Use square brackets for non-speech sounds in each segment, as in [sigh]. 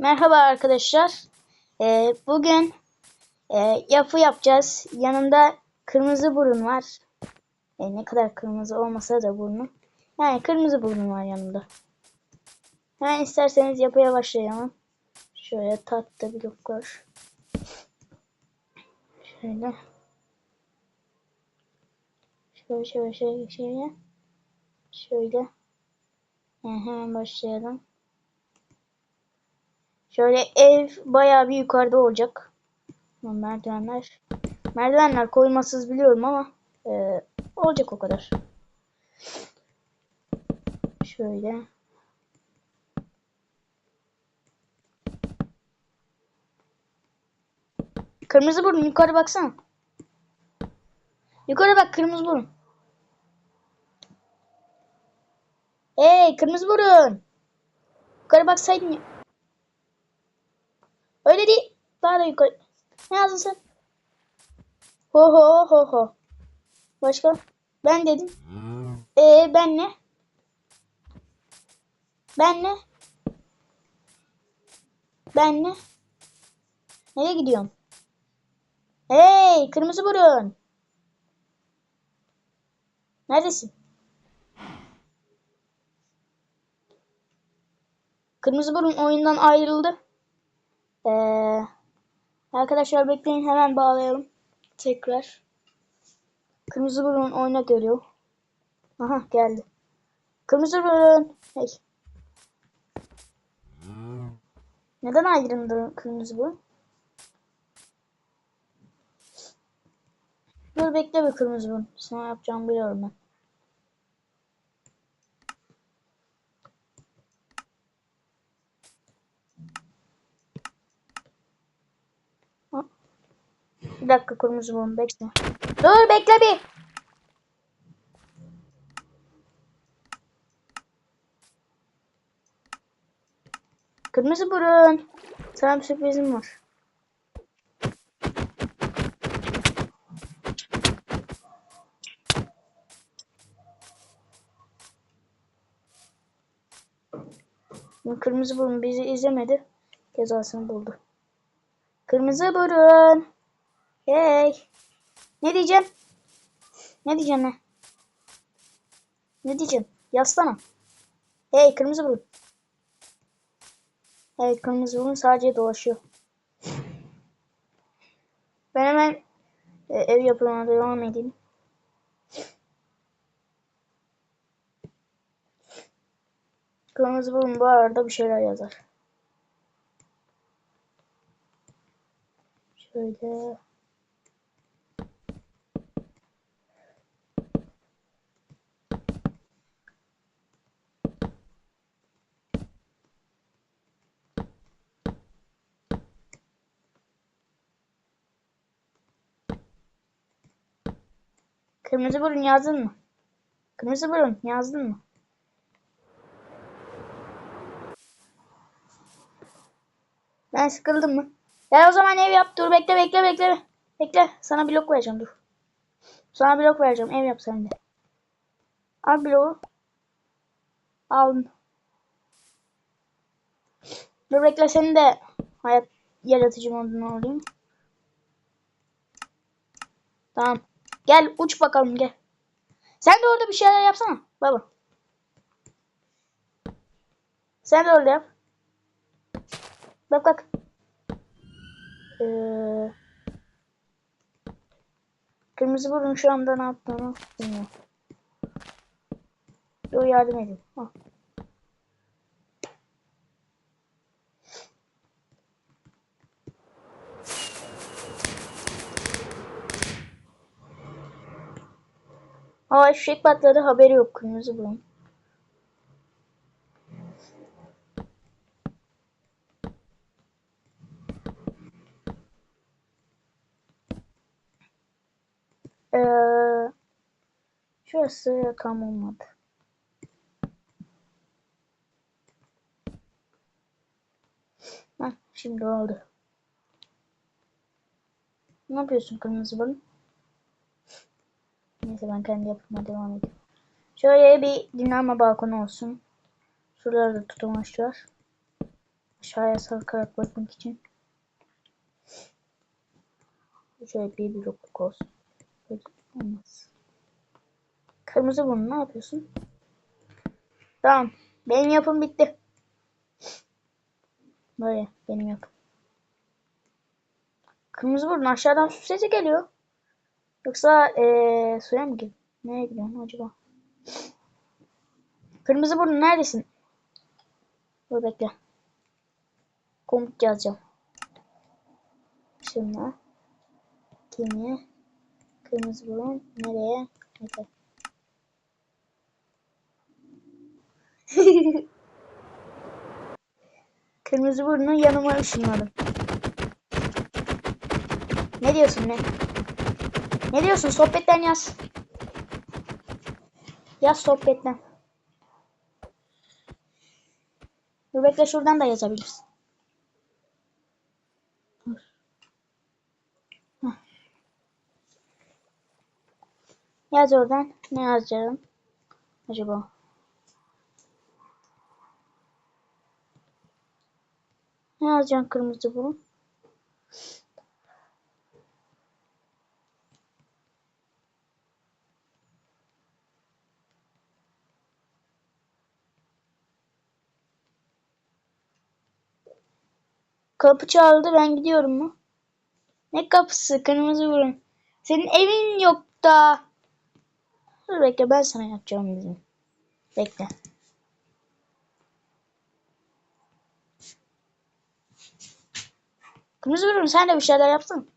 Merhaba arkadaşlar. Ee, bugün e, yapı yapacağız. Yanımda kırmızı burun var. E, ne kadar kırmızı olmasa da burnu. Yani kırmızı burun var yanımda. Hemen isterseniz yapıya başlayalım. Şöyle tahta bloklar. Şöyle. Şöyle şöyle şöyle şöyle. Şöyle. Yani hemen başlayalım. Şöyle ev bayağı bir yukarıda olacak. Merdivenler. Merdivenler koymasız biliyorum ama e, olacak o kadar. Şöyle. Kırmızı burun yukarı baksana. Yukarı bak kırmızı burun. Hey kırmızı burun. Yukarı baksaydın. Öyle değil. Daha da yukarı. Ne yazdın sen? Ho ho ho ho. Başka? Ben dedim. Ee ben ne? Ben ne? Ben ne? Nereye gidiyorum? Hey kırmızı burun. Neredesin? Kırmızı burun oyundan ayrıldı. Ee, arkadaşlar bekleyin hemen bağlayalım. Tekrar. Kırmızı burun oyuna geliyor. Aha geldi. Kırmızı burun. Hey. Neden ayrıldı kırmızı burun? Dur bekle bir kırmızı burun. Sana yapacağımı biliyorum ben. Bir dakika kırmızı burun bekle. Dur bekle bir. Kırmızı burun. Sana bir sürprizim var. Kırmızı burun bizi izlemedi. Cezasını buldu. Kırmızı burun. Hey. Ne diyeceğim? Ne diyeceğim ne? Ne diyeceğim? Yazsana. Hey kırmızı burun. Evet kırmızı burun sadece dolaşıyor. Ben hemen e, ev yapımına devam edeyim. Kırmızı burun bu arada bir şeyler yazar. Şöyle. Kırmızı burun yazdın mı? Kırmızı burun yazdın mı? Ben sıkıldım mı? Ya o zaman ev yap. Dur bekle bekle bekle. Bekle. Sana blok vereceğim dur. Sana blok vereceğim. Ev yap sen de. Al bloğu. Al. Dur bekle senin de hayat yaratıcı moduna alayım. Tamam. Gel uç bakalım gel. Sen de orada bir şeyler yapsana baba. Sen de orada yap. Bak bak. Ee, kırmızı burun şu anda ne yaptığını bilmiyorum. Dur yardım edin. Ha. Aa fişek patladı haberi yok kırmızı burun. Ee, şurası tam olmadı. Heh, şimdi oldu. Ne yapıyorsun kırmızı burun? Neyse ben kendi yapıma devam edeyim. Şöyle bir dinlenme balkonu olsun. Şuralarda tutamaçlar. Aşağıya sarkarak bakmak için. Şöyle bir blokluk olsun. Olmaz. Kırmızı burnu ne yapıyorsun? Tamam. Benim yapım bitti. Böyle benim yapım. Kırmızı burnu aşağıdan su sesi geliyor. Yoksa ee, suya mı gidiyor? Nereye gidiyorsun acaba? Kırmızı burnu neredesin? Dur bekle. Komut yazacağım. Şuna. Kimi? Kırmızı burun nereye? Neyse. [laughs] Kırmızı burnu yanıma ışınladım. Ne diyorsun ne? Ne diyorsun? Sohbetten yaz. Yaz sohbetten. Dur şuradan da yazabilirsin. Yaz oradan. Ne yazacağım? Acaba? Ne yazacaksın kırmızı burun? Kapı çaldı ben gidiyorum mu? Ne kapısı kırmızı burun? Senin evin yok da. Dur bekle ben sana yapacağım bizim. Bekle. Kırmızı burun sen de bir şeyler yapsın.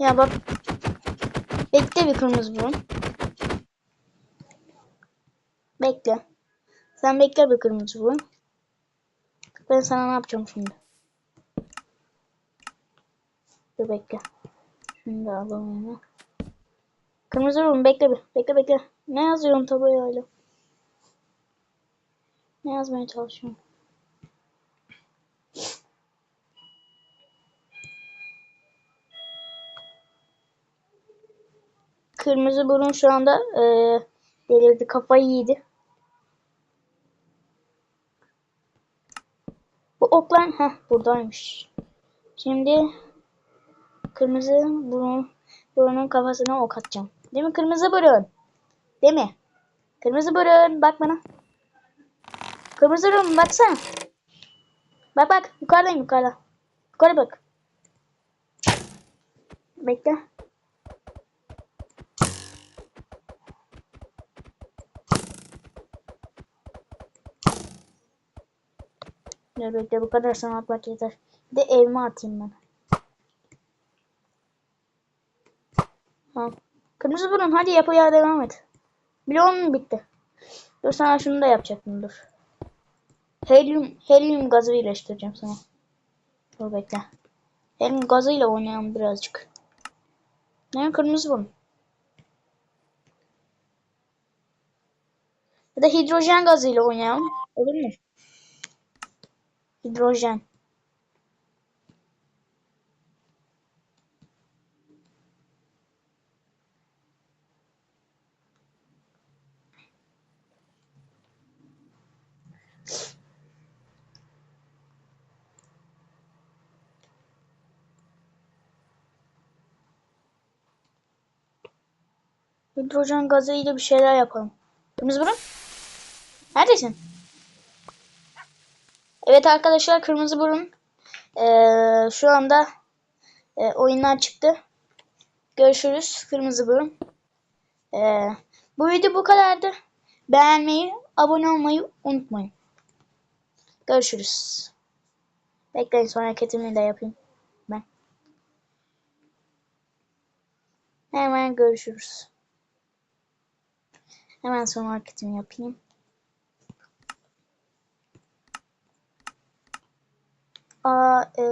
Ya bak. Bekle bir kırmızı burun. Bekle. Sen bekle bir kırmızı burun. Ben sana ne yapacağım şimdi? Dur bekle. Şunu da alalım hemen. Kırmızı burun bekle bir. Bekle bekle. Ne yazıyorum tabloya öyle? Ne yazmaya çalışıyorum? Kırmızı burun şu anda e, delirdi. Kafayı yedi. Bu oklar heh buradaymış. Şimdi kırmızı burun burunun kafasına ok atacağım. Değil mi kırmızı burun? Değil mi? Kırmızı burun bak bana. Kırmızı burun baksana. Bak bak yukarıdayım yukarıda. Yukarı bak. Bekle. Bekle bu kadar sana atmak yeter. Bir de evime atayım ben. Tamam. Kırmızı burun hadi yapıya devam et. Bloğun bitti. Dur sana şunu da yapacaktım dur. Helyum, helyum gazı birleştireceğim sana. Dur bekle. Helyum gazıyla oynayalım birazcık. Ne kırmızı burun. Ya da hidrojen gazıyla oynayalım. Olur mu? Hidrojen. Hidrojen gazı ile bir şeyler yapalım. Kırmızı burun. Neredesin? Evet arkadaşlar kırmızı burun ee, şu anda e, oyundan çıktı. Görüşürüz kırmızı burun. Ee, bu video bu kadardı. Beğenmeyi, abone olmayı unutmayın. Görüşürüz. Bekleyin sonra hareketimi de yapayım. Ben. Hemen görüşürüz. Hemen son hareketimi yapayım. Aa, e,